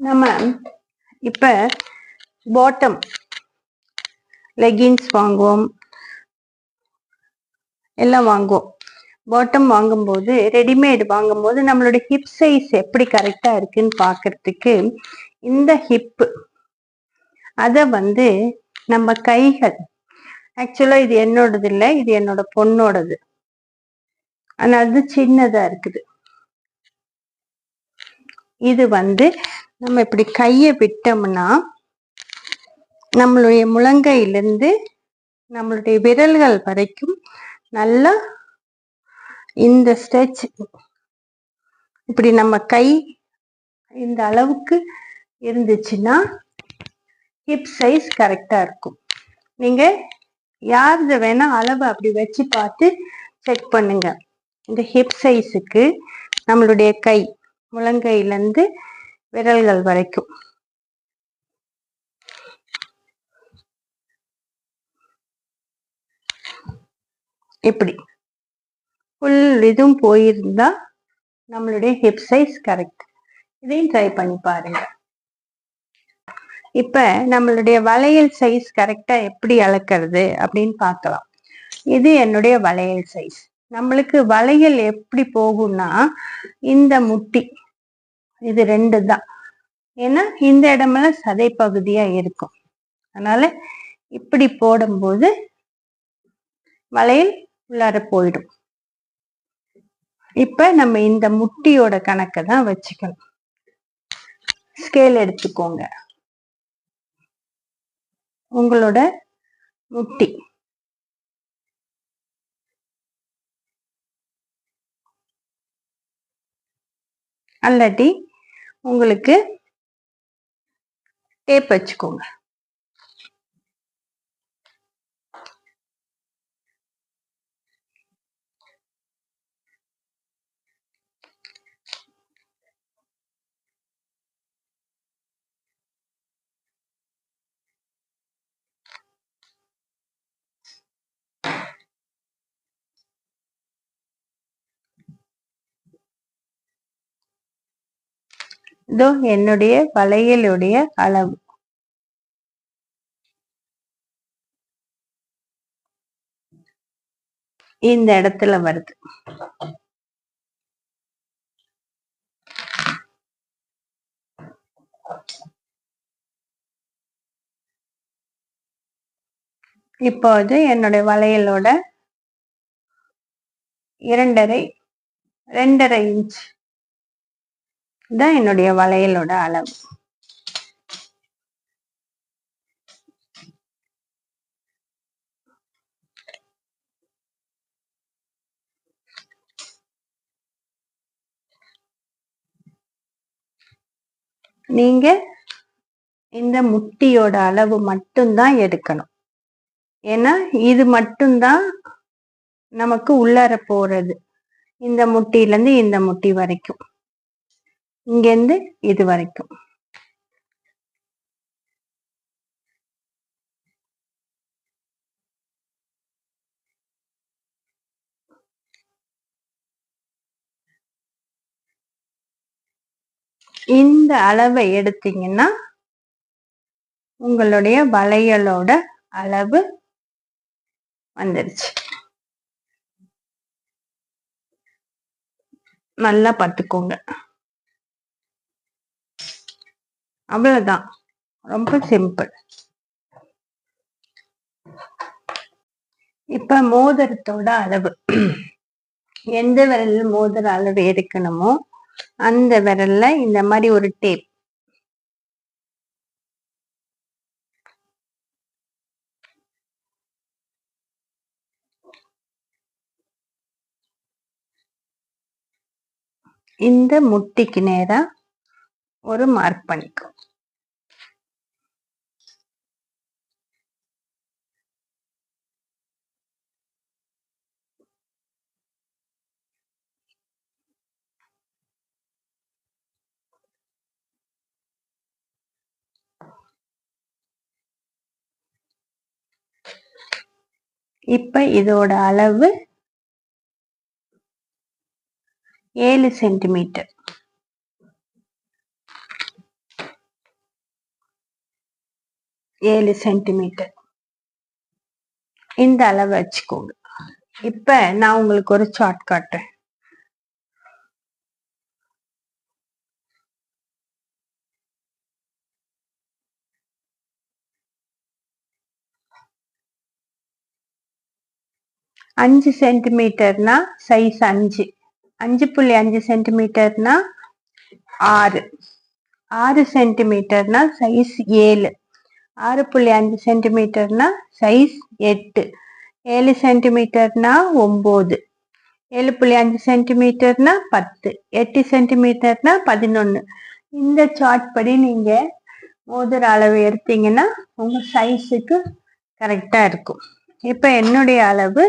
நம்ம இப்ப bottom leggings வாங்குவோம். எல்லாம் வாங்குவோம். பாட்டம் வாங்கும்போது ரெடிமேட் வாங்கும்போது நம்மளோட ஹிப் சைஸ் எப்படி கரெக்டா இருக்குன்னு பாக்குறதுக்கு இந்த ஹிப்பு அதை வந்து நம்ம கைகள் ஆக்சுவலா இது என்னோடது இல்லை இது என்னோட பொண்ணோடது. ஆனா அது சின்னதா இருக்குது. இது வந்து நம்ம இப்படி கையை விட்டோம்னா நம்மளுடைய முழங்கையிலிருந்து நம்மளுடைய விரல்கள் வரைக்கும் நல்லா இந்த ஸ்ட்ரெச் இப்படி நம்ம கை இந்த அளவுக்கு இருந்துச்சுன்னா ஹிப் சைஸ் கரெக்டா இருக்கும். நீங்க யாருது வேணா அளவு அப்படி வச்சு பார்த்து செக் பண்ணுங்க. இந்த ஹிப் சைஸுக்கு நம்மளுடைய கை முழங்கையிலேருந்து விரல்கள் வரைக்கும். இப்படி. ஃபுல் இதுவும் போயிருந்தா நம்மளுடைய ஹிப் சைஸ் கரெக்ட் இதையும் ட்ரை பண்ணி பாருங்க. இப்ப நம்மளுடைய வளையல் சைஸ் கரெக்டா எப்படி அளக்கிறது அப்படின்னு பார்க்கலாம். இது என்னுடைய வளையல் சைஸ் நம்மளுக்கு வளையல் எப்படி போகும்னா இந்த முட்டி இது ரெண்டு தான் ஏன்னா இந்த இடமெல்லாம் சதை பகுதியா இருக்கும். அதனால இப்படி போடும்போது வளையல் உள்ளார போயிடும். இப்ப நம்ம இந்த முட்டியோட கணக்கை தான் வச்சுக்கணும். ஸ்கேல் எடுத்துக்கோங்க. உங்களோட முட்டி. அல்லாட்டி உங்களுக்கு டேப் வச்சுக்கோங்க. இதோ என்னுடைய வளையலுடைய அளவு. இந்த இடத்துல வருது. இப்போது என்னுடைய வளையலோட இரண்டரை ரெண்டரை இன்ச் தான் என்னுடைய வளையலோட அளவு. நீங்க இந்த முட்டியோட அளவு மட்டும்தான் எடுக்கணும். ஏன்னா இது மட்டும்தான் நமக்கு உள்ளார போறது. இந்த முட்டியிலேருந்து இந்த முட்டி வரைக்கும். இங்கேருந்து இது வரைக்கும். இந்த அளவை எடுத்தீங்கன்னா உங்களுடைய வளையலோட அளவு வந்துருச்சு. நல்லா பார்த்துக்கோங்க. அவ்வளவுதான். ரொம்ப சிம்பிள் இப்ப மோதிரத்தோட அளவு. எந்த விரல்ல மோதிர அளவு எடுக்கணுமோ அந்த விரல்ல இந்த மாதிரி ஒரு டேப் இந்த முட்டிக்கு நேரா ஒரு மார்க் பண்ணிக்கும் இப்ப இதோட அளவு ஏழு சென்டிமீட்டர். ஏழு சென்டிமீட்டர். இந்த அளவு வச்சுக்கோங்க. இப்ப நான் உங்களுக்கு ஒரு சார்ட் காட்டுறேன். அஞ்சு சென்டிமீட்டர்னா சைஸ் அஞ்சு. அஞ்சு புள்ளி அஞ்சு சென்டிமீட்டர்னா ஆறு. ஆறு சென்டிமீட்டர்னா சைஸ் ஏழு. ஆறு புள்ளி அஞ்சு சென்டிமீட்டர்னா சைஸ் எட்டு. ஏழு சென்டிமீட்டர்னா ஒம்பது. ஏழு புள்ளி அஞ்சு சென்டிமீட்டர்னா பத்து. எட்டு சென்டிமீட்டர்னா பதினொன்று இந்த சார்ட் படி நீங்கள் மோதிர அளவு எடுத்தீங்கன்னா உங்கள் சைஸுக்கு கரெக்டாக இருக்கும். இப்போ என்னுடைய அளவு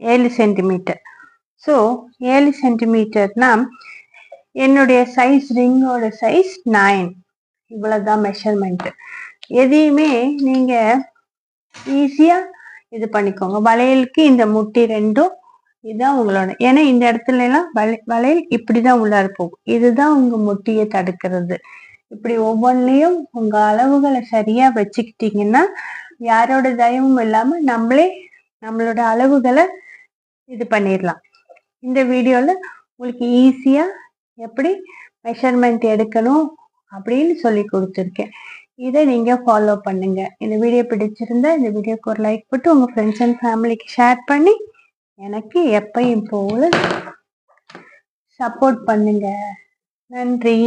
ஏழு சென்டிமீட்டர் ஸோ ஏழு சென்டிமீட்டர்னா என்னுடைய சைஸ் ரிங்கோட சைஸ் நைன் இவ்வளோதான் மெஷர்மெண்ட்டு எதையுமே நீங்கள் ஈஸியாக இது பண்ணிக்கோங்க. வளையலுக்கு இந்த முட்டி ரெண்டும் இதுதான் உங்களோட. ஏன்னா இந்த இடத்துல எல்லாம் வளை வளையல் இப்படி தான் உள்ளார போகும். இதுதான் உங்கள் முட்டியை தடுக்கிறது. இப்படி ஒவ்வொன்றிலையும் உங்கள் அளவுகளை சரியாக வச்சுக்கிட்டீங்கன்னா யாரோட தயவும் இல்லாமல் நம்மளே நம்மளோட அளவுகளை இது பண்ணிடலாம். இந்த வீடியோவில் உங்களுக்கு ஈஸியாக எப்படி மெஷர்மெண்ட் எடுக்கணும் அப்படின்னு சொல்லி கொடுத்துருக்கேன். இதை நீங்கள் ஃபாலோ பண்ணுங்கள் இந்த வீடியோ பிடிச்சிருந்தா இந்த வீடியோக்கு ஒரு லைக் போட்டு உங்கள் ஃப்ரெண்ட்ஸ் அண்ட் ஃபேமிலிக்கு ஷேர் பண்ணி எனக்கு எப்பயும் போல சப்போர்ட் பண்ணுங்கள் நன்றி.